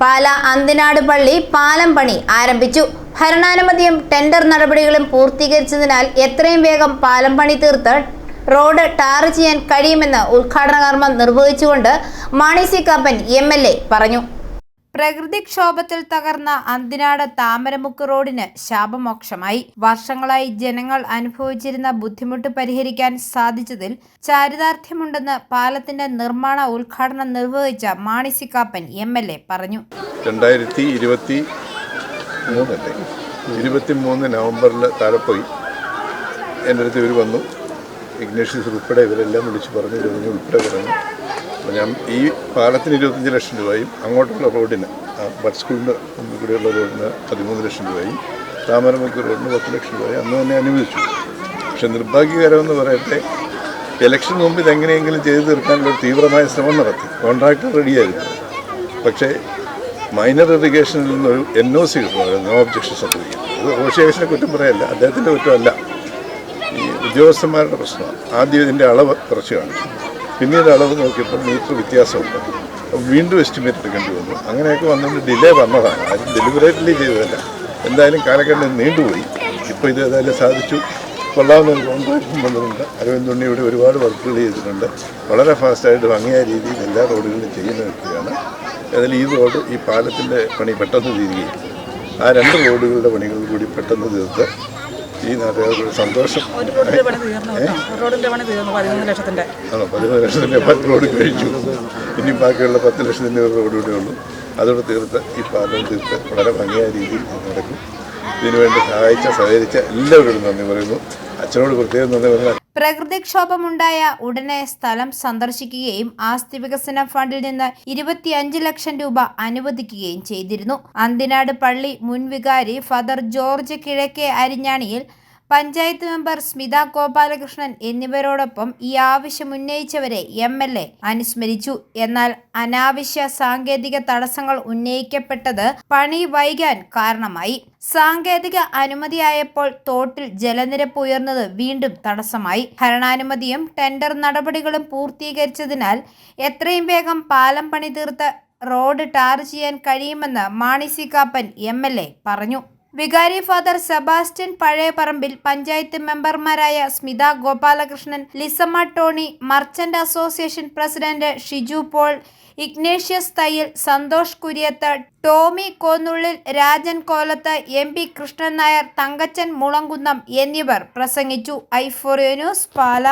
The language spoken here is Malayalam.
പാല അന്തിനാട് പള്ളി പാലം പണി ആരംഭിച്ചു. ഭരണാനുമതിയും ടെൻഡർ നടപടികളും പൂർത്തീകരിച്ചതിനാൽ എത്രയും വേഗം പാലം പണി തീർത്ത് റോഡ് ടാർ ചെയ്യാൻ കഴിയുമെന്ന് ഉദ്ഘാടന കർമ്മം നിർവഹിച്ചുകൊണ്ട് മാണി സി കാപ്പൻ എം പറഞ്ഞു. പ്രകൃതിക്ഷോഭത്തിൽ തകർന്ന അന്തിനാട് താമരമുക്ക് റോഡിന് ശാപമോക്ഷമായി. വർഷങ്ങളായി ജനങ്ങൾ അനുഭവിച്ചിരുന്ന ബുദ്ധിമുട്ട് പരിഹരിക്കാൻ സാധിച്ചതിൽ ചാരിതാർത്ഥ്യമുണ്ടെന്ന് പാലത്തിന്റെ നിർമ്മാണ ഉദ്ഘാടനം നിർവഹിച്ച Mani C Kappan M L A പറഞ്ഞു. രണ്ടായിരത്തി ഇരുപത്തി മൂന്നല്ലേ? ഇരുപത്തി മൂന്ന് നവംബറിൽ താലപ്പൊയി പോയി. എന്റെ അടുത്ത് ഇവർ വന്നു. ഇഗ്നേഷ്യസ് ഉൾപ്പെടെ ഇവരെല്ലാം വിളിച്ച് പറഞ്ഞു ഉൾപ്പെടെ പറഞ്ഞു അപ്പോൾ ഞാൻ ഈ പാലത്തിന് ഇരുപത്തഞ്ച് ലക്ഷം രൂപയും അങ്ങോട്ടുള്ള റോഡിന് ബഡ് സ്കൂളിന്റെ മുമ്പിൽ കൂടെയുള്ള റോഡിന് പതിമൂന്ന് ലക്ഷം രൂപയും താമരമുക്ക് റോഡിന് പത്ത് ലക്ഷം രൂപയും അന്ന് തന്നെ അനുവദിച്ചു. പക്ഷെ നിർഭാഗ്യകരമെന്ന് പറയട്ടെ ഇലക്ഷൻ മുമ്പ് ഇതെങ്ങനെയെങ്കിലും ചെയ്തു തീർക്കാനുള്ള തീവ്രമായ ശ്രമം നടത്തി. കോൺട്രാക്ടർ റെഡിയായിരുന്നു. പക്ഷേ മൈനർ ഇറിഗേഷനിൽ നിന്നൊരു എൻ ഒ സി കിട്ടണമായിരുന്നു നോ ഒബ്ജക്ഷൻ സർട്ടിഫിക്കറ്റ്. അത് ഓഷിയേഷനെ കുറ്റം പറയല്ല അദ്ദേഹത്തിന്റെ കുറ്റമല്ല. ഈ ഉദ്യോഗസ്ഥന്മാരുടെ പ്രശ്നമാണ്. ആദ്യം ഇതിന്റെ അളവ് കുറച്ച് കാണിച്ചു. പിന്നീട് അളവ് നോക്കിയപ്പോൾ മീറ്റർ വ്യത്യാസമുണ്ട്. വീണ്ടും എസ്റ്റിമേറ്റ് എടുക്കേണ്ടി വന്നു. അങ്ങനെയൊക്കെ വന്നുകൊണ്ട് ഡിലേ വന്നതാണ്. ആരും ഡെലിബറേറ്റ്ലി ചെയ്തതല്ല. എന്തായാലും കാലഘട്ടം നീണ്ടുപോയി. ഇപ്പോൾ ഇത് ഏതായാലും സാധിച്ചു. കൊള്ളാവുന്ന ഒരു കോൺട്രാക്റ്റും വന്നിട്ടുണ്ട്. അരവിന്ദ് ഉണ്ണി ഇവിടെ ഒരുപാട് വർക്കുകൾ ചെയ്തിട്ടുണ്ട്. വളരെ ഫാസ്റ്റായിട്ട് ഭംഗിയായ രീതിയിൽ എല്ലാ റോഡുകളും ചെയ്യുന്ന വ്യക്തിയാണ്. അതിൽ ഈ റോഡ് ഈ പാലത്തിന്റെ പണി പെട്ടെന്ന് തീരുകയും ആ രണ്ട് റോഡുകളുടെ പണികൾ കൂടി പെട്ടെന്ന് തീർത്ത് ഈ നാട്ടുകാർക്ക് ഒരു സന്തോഷം പതിമൂന്ന് ലക്ഷത്തിന്റെ. ലക്ഷത്തിന്റെ പത്ത് റോഡ് കഴിച്ചു. ഇനി ബാക്കിയുള്ള പത്ത് ലക്ഷത്തിന്റെ ഒരു റോഡ് കൂടെ ഉള്ളൂ. അതോടെ തീർത്ത് ഈ പാലം തീർത്ത് വളരെ ഭംഗിയായ രീതിയിൽ നടക്കും. ഇതിനുവേണ്ടി സഹായിച്ച സഹകരിച്ച എല്ലാവരോടും നന്ദി പറയുന്നു. അച്ഛനോട് പ്രത്യേകം നന്ദി പറയുന്നു പ്രകൃതിക്ഷോഭമുണ്ടായ ഉടനെ സ്ഥലം സന്ദർശിക്കുകയും ആസ്തി വികസന ഫണ്ടിൽ നിന്ന് ഇരുപത്തിയഞ്ച് ലക്ഷം രൂപ അനുവദിക്കുകയും ചെയ്തിരുന്നു. അന്തിനാട് പള്ളി മുൻവികാരി ഫാദർ ജോർജ് കിഴക്കേ അരിഞ്ഞാണിയിൽ പഞ്ചായത്ത് മെമ്പർ സ്മിത ഗോപാലകൃഷ്ണൻ എന്നിവരോടൊപ്പം ഈ ആവശ്യം ഉന്നയിച്ചവരെ എം എൽ എ അനുസ്മരിച്ചു. എന്നാൽ അനാവശ്യ സാങ്കേതിക തടസ്സങ്ങൾ ഉന്നയിക്കപ്പെട്ടത് പണി വൈകാൻ കാരണമായി. സാങ്കേതിക അനുമതിയായപ്പോൾ തോട്ടിൽ ജലനിരപ്പ് ഉയർന്നത് വീണ്ടും തടസ്സമായി. ഭരണാനുമതിയും ടെൻഡർ നടപടികളും പൂർത്തീകരിച്ചതിനാൽ എത്രയും വേഗം പാലം പണി തീർത്ത് റോഡ് ടാർ ചെയ്യാൻ കഴിയുമെന്ന് മാണി സി കാപ്പൻ എം പറഞ്ഞു. വികാരി ഫാദർ സെബാസ്റ്റ്യൻ പഴയപറമ്പിൽ പഞ്ചായത്ത് മെമ്പർമാരായ Smitha Gopalakrishnan Lissamma Tony merchant association president Shiju Paul Ignatius Thayyil Santhosh Kuriyath Tommy Konnullil Rajan Kolath M P Krishnan Nair Thankachan Mulankunnam എന്നിവർ പ്രസംഗിച്ചു. ഐഫോറിയോ ന്യൂസ് പാല.